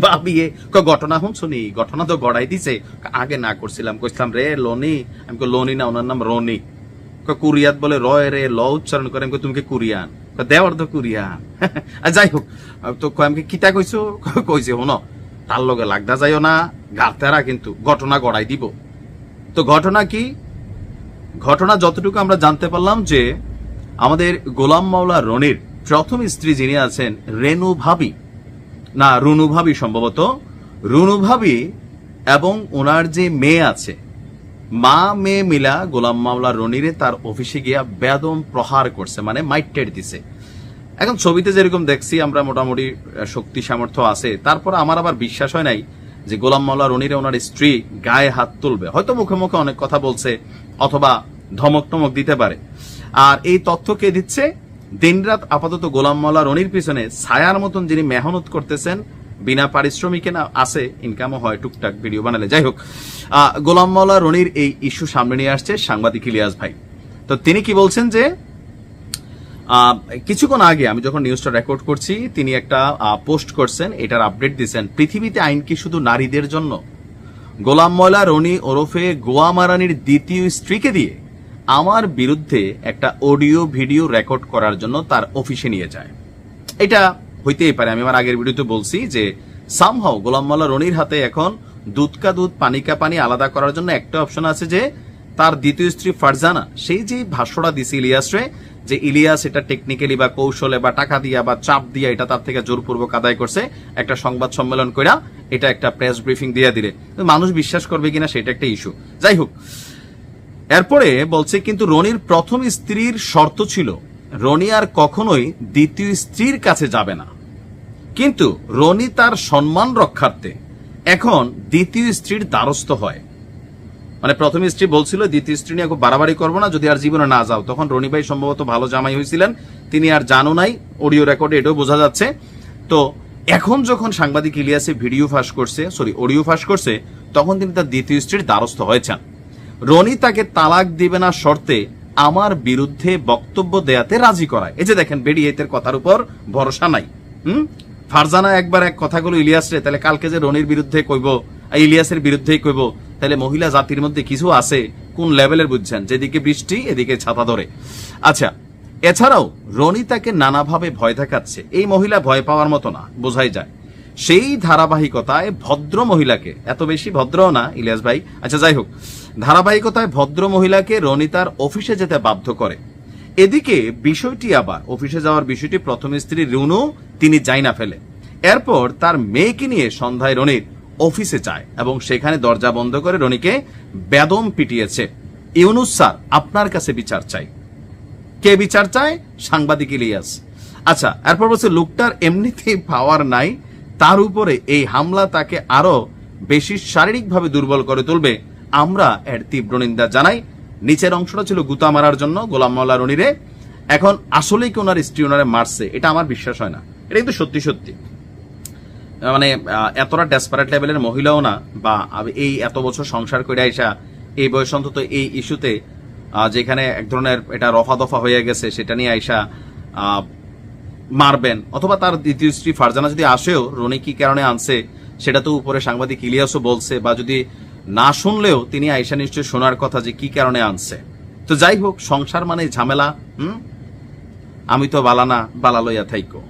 ভাবিয়ে ক ঘটনা হুন শুনি ঘটনা তো গড়াই দিছে। আগে না করছিলাম। কইছিলাম, রে লনি। আমি কই, লনি না, ওনার নাম রনি। ক কুরিয়াত বলে, রয় রে, ল উচ্চারণ করে। আমি তুমি কি কুরিয়ান? ক দেওয়ার তো কুরিয়ান। যাই হোক। তো আমি কি কিতা কইছো? ক- কইছে হন তার লগে লাগদা যাইও না গাতেরা কিন্তু ঘটনা গড়াই দিব। তো ঘটনা কি? ঘটনা যতটুকু আমরা জানতে পারলাম যে, আমাদের গোলাম মাওলা রনির প্রথম স্ত্রী যিনি আছেন রেনু ভাবি না, রুনু ভাবি সম্ভবত। রুনু ভাবি এবং ওনার যে মেয়ে আছে, মা মেয়ে মিলা গোলাম মাওলা রনিরে তার অফিসে গিয়া বেদম প্রহার করছে মানে মাইটেড দিছে। এখন ছবিতে যেরকম দেখছি, আমরা মোটামুটি শক্তি, সামর্থ্য আছে। তারপর আমার আবার বিশ্বাস হয় নাই যে গোলাম মাওলা রনিরে ওনার স্ত্রী গায়ে হাত তুলবে। হয়তো মুখে মুখে অনেক কথা বলছে, অথবা ধমক টমক দিতে পারে। আর এই তথ্য কে দিচ্ছে? দিনরাত আপাতত গোলাম মাওলা রনির পিছনে ছায়ার মতন যিনি মেহনত করতেছেন, বিনা পারিশ্রমিকে না আছে ইনকামও হয়, টুকটাক ভিডিও বানালে। যাই হোক গোলাম মাওলা রনির এই ইস্যু সামনে নিয়ে আসছে সাংবাদিক ইলিয়াস ভাই। তো তিনি কি বলছেন যে কিছুক্ষণ আগে আমি যখন নিউজটা রেকর্ড করছি, তিনি একটা পোস্ট করছেন, এটার আপডেট দিচ্ছেন পৃথিবীতে আইন কি শুধু নারীদের জন্য? গোলাম ময়লা রনি ওরফে গোয়া মারানির দ্বিতীয় স্ত্রীকে দিয়ে আমার বিরুদ্ধে একটা অডিও, ভিডিও রেকর্ড করার জন্য তার অফিসে নিয়ে যায়। এটা হইতেই পারে, আমি আমার আগের ভিডিওতে বলছি যে সামহাও গোলাম মোল্লা রনির হাতে এখন দুধ কা দুধ, পানি কা পানি আলাদা করার জন্য একটা অপশন আছে যে তার দ্বিতীয় স্ত্রী ফারজানা, সেই যে ভাষ্যটা দিছে ইলিয়াসরে যে ইলিয়াস এটা টেকনিক্যালি বা কৌশলে বা টাকা দিয়া বা চাপ দিয়া এটা তার থেকে জোরপূর্বক আদায় করছে, একটা সংবাদ সম্মেলন কইরা এটা একটা প্রেস ব্রিফিং দিয়ে দিলে। মানুষ বিশ্বাস করবে কিনা সেটা একটা ইস্যু যাই হোক এরপরে বলছে, কিন্তু রনির প্রথম স্ত্রীর শর্ত ছিল, রনি আর কখনোই দ্বিতীয় স্ত্রীর কাছে যাবে না। কিন্তু রনি তার সম্মান রক্ষার্থে এখন দ্বিতীয় স্ত্রীর দ্বারস্থ হয়। মানে প্রথম স্ত্রী বলছিল, দ্বিতীয় স্ত্রী নিয়ে বাড়াবাড়ি করব না, যদি আর জীবনে না যাও। তখন রনি ভাই সম্ভবত ভালো জামাই হয়েছিলেন, তিনি আর জানো নাই, অডিও রেকর্ডে এটাও বোঝা যাচ্ছে। তো এখন যখন সাংবাদিক ইলিয়াসে ভিডিও ফাঁস করছে, সরি, অডিও ফাঁস করছে, তখন তিনি তার দ্বিতীয় স্ত্রীর দ্বারস্থ হয়েছেন। রনি তাকে তালাক দিবে না শর্তে আমার বিরুদ্ধে বক্তব্য দেয়াতে রাজি করায়। এই যে দেখেন, বেডি এতের কথার উপর ভরসা নাই। হুম? ফারজানা একবার এক কথাগুলো ইলিয়াস রে, তাহলে কালকে যে রনির বিরুদ্ধে কইব ইলিয়াসের বিরুদ্ধেই কইব, তাহলে মহিলা জাতির মধ্যে কিছু আছে? কোন লেভেলের বুঝছেন? যেদিকে বৃষ্টি, এদিকে ছাতা ধরে। আচ্ছা এছাড়াও রনি তাকে নানাভাবে ভয় দেখাচ্ছে। এই মহিলা ভয় পাওয়ার মতো না, বোঝাই যায়। সেই ধারাবাহিকতায় ভদ্র মহিলাকে, এত বেশি ভদ্র না, ইলিয়াস ভাই। আচ্ছা যাই হোক। ধারাবাহিকতায় ভদ্র মহিলাকে রনি তার অফিসে যেতে বাধ্য করে। এদিকে বিষয়টি আবার, অফিসে যাওয়ার বিষয়টি প্রথম স্ত্রী রুনু, তিনি যাই না ফেলে। এরপর তার মেয়েকে নিয়ে সন্ধ্যায় রনির অফিসে যায় এবং সেখানে দরজা বন্ধ করে রনিকে বেদম পিটিয়েছে। ইউনুস স্যার, আপনার কাছে বিচার চাই। কে বিচার চায়? সাংবাদিক ইলিয়াস। আচ্ছা এরপর বলছে, লোকটার এমনিতেই পাওয়ার নাই। তার উপরে এই হামলা তাকে আরও বেশি শারীরিকভাবে দুর্বল করে তুলবে। আমরা এর তীব্র নিন্দা জানাই। নিচের অংশটা ছিল গুতা মারার জন্য গোলাম মাওলা রনিরে। এখন আসলেই কি ওনার স্ত্রী ওনারে মারছে, এটা আমার বিশ্বাস হয় না। এটা কিন্তু সত্যি সত্যি। মানে এতটা ডেসপারেট লেভেলের মহিলাও না বা এই এত বছর সংসার করে আইসা, এই বয়স অন্তত এই ইস্যুতে যেখানে এক ধরনের এটা রফা দফা হয়ে গেছে, সেটা নিয়ে আইসা মারবেন। অথবা তার দ্বিতীয় স্ত্রী ফারজানা যদি আসেও রনি কি কারণে আনছে, সেটা তো উপরে সাংবাদিক ইলিয়াসও বলছে, বা যদি না শুনলেও তিনি আয়সা নিশ্চয় শোনার কথা যে কি কারণে আনছে। তো যাই হোক, সংসার মানে ঝামেলা, হুম? আমি তো বালানা বালা লইয়া থাইকো।